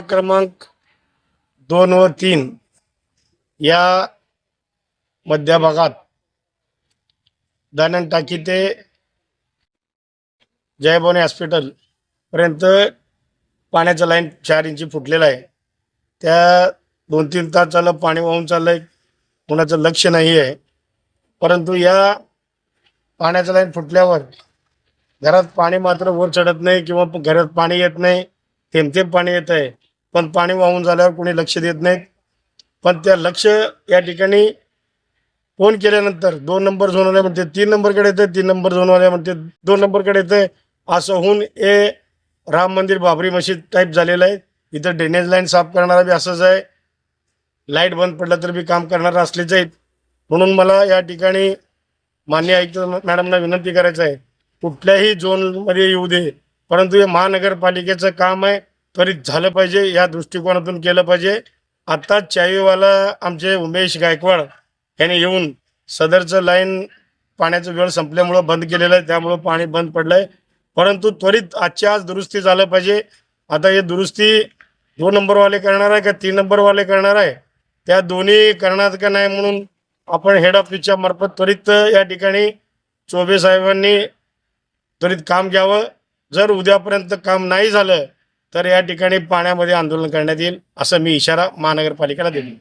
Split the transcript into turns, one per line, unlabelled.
क्रमांक दोन व तीन या मध्यभागात दानन टाकी ते जयभवानी हॉस्पिटल पर्यंत पाण्याचं लाईन चार इंची फुटलेलं आहे. त्या दोन तीन तास झालं पाणी वाहून चाललंय. कोणाचं लक्ष नाही आहे. परंतु या पाण्याचं लाईन फुटल्यावर घरात पाणी मात्र वर चढत नाही किंवा घरात पाणी येत नाही. थेंब थेंब पाणी येत आहे. पण पाणी वाहून झाल्यावर कोणी लक्ष देत नाहीत. पण त्या लक्ष या ठिकाणी फोन केल्यानंतर दोन नंबर झोनवाले म्हणते तीन नंबरकडे येते तीन नंबर झोनवाले म्हणते दोन नंबरकडे येते असं होऊन हे राम मंदिर बाबरी मशीद टाईप झालेलं आहे. इथं ड्रेनेज लाईन साफ करणारा बी असंच आहे. लाइट बंद पडलं तर बी काम करणारा असलेच आहेत. म्हणून मला या ठिकाणी मान्य आयुक्त मॅडमना विनंती करायचं आहे. कुठल्याही झोनमध्ये येऊ दे. परंतु हे महानगरपालिकेचं काम आहे. त्वरित झालं पाहिजे या दृष्टिकोनातून केलं पाहिजे. आत्ताच चावीवाला आमचे उमेश गायकवाड यांनी येऊन सदरचं लाईन पाण्याचं वेळ संपल्यामुळं बंद केलेलं आहे त्यामुळं पाणी बंद पडलं आहे परंतु त्वरित आजच्या आज दुरुस्ती झालं पाहिजे. आता हे दुरुस्ती दोन नंबरवाले करणार आहे का तीन नंबरवाले करणार आहे? त्या दोन्ही करणार का नाही म्हणून आपण हेड ऑफिसच्या मार्फत त्वरित या ठिकाणी चोबे साहेबांनी त्वरित काम घ्यावं. जर उद्यापर्यंत काम नाही झालं तर या ठिकाणी पाण्यामध्ये आंदोलन करण्यात येईल असं मी इशारा महानगरपालिकेला देतो.